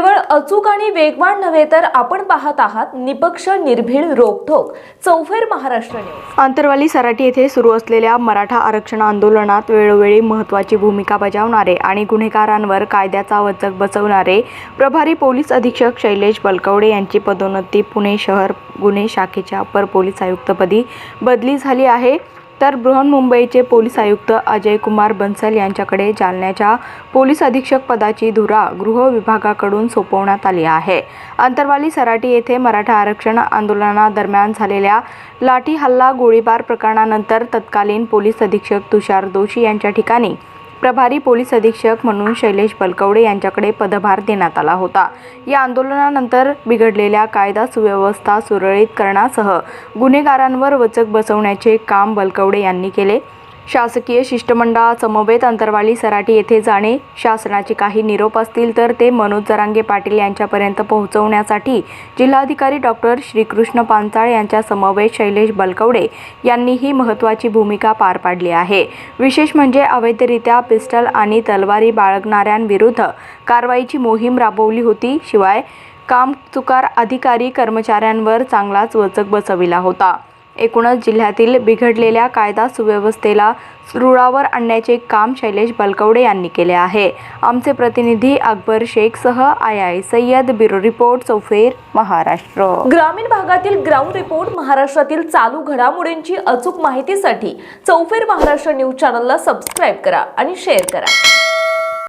केवळ अचूक आणि वेगवान नव्हे तर आपण पाहत आहात निपक्ष निर्भीड रोखोक चौफेर महाराष्ट्र न्यूज. आंतरवाली सराटी येथे सुरू असलेल्या मराठा आरक्षण आंदोलनात वेळोवेळी महत्त्वाची भूमिका बजावणारे आणि गुन्हेगारांवर कायद्याचा वचक बसवणारे प्रभारी पोलीस अधीक्षक शैलेश बलकवडे यांची पदोन्नती पुणे शहर गुन्हे शाखेच्या अपर पोलीस आयुक्तपदी बदली झाली आहे. तर बृहन्मुंबईचे पोलीस आयुक्त अजय कुमार बन्सल यांच्याकडे जालन्याच्या पोलीस अधीक्षक पदाची धुरा गृह विभागाकडून सोपवण्यात आली आहे. अंतरवाली सराटी येथे मराठा आरक्षण आंदोलनादरम्यान झालेल्या लाठी हल्ला गोळीबार प्रकरणानंतर तत्कालीन पोलीस अधीक्षक तुषार दोशी यांच्या ठिकाणी प्रभारी पोलीस अधीक्षक म्हणून शैलेश बलकवडे यांच्याकडे पदभार देण्यात आला होता. या आंदोलनानंतर बिघडलेल्या कायदा सुव्यवस्था सुरळीत करण्यासह गुन्हेगारांवर वचक बसवण्याचे काम बलकवडे यांनी केले. शासकीय शिष्टमंडळासमवेत अंतरवाली सराटी येथे जाणे. शासनाचे काही निरोप असतील तर ते मनोज जरांगे पाटील यांच्यापर्यंत पोहोचवण्यासाठी जिल्हाधिकारी डॉक्टर श्रीकृष्ण पांचाळ यांच्या समवेत शैलेश बलकवडे यांनी ही महत्त्वाची भूमिका पार पाडली आहे. विशेष म्हणजे अवैधरित्या पिस्टल आणि तलवारी बाळगणाऱ्यांविरुद्ध कारवाईची मोहीम राबवली होती. शिवाय कामचुकार अधिकारी कर्मचाऱ्यांवर चांगलाच वचक बसविला होता. एकूणच जिल्ह्यातील बिघडलेल्या कायदा सुव्यवस्थेला रुळावर आणण्याचे काम शैलेश बलकवडे यांनी केले आहे. आमचे प्रतिनिधी Akbar शेखसह I I Sayyad bureau report Choufer Maharashtra. ग्रामीण भागातील ग्राउंड रिपोर्ट महाराष्ट्रातील चालू घडामोडींची अचूक माहितीसाठी चौफेर महाराष्ट्र न्यूज चॅनलला सबस्क्राईब करा आणि शेअर करा.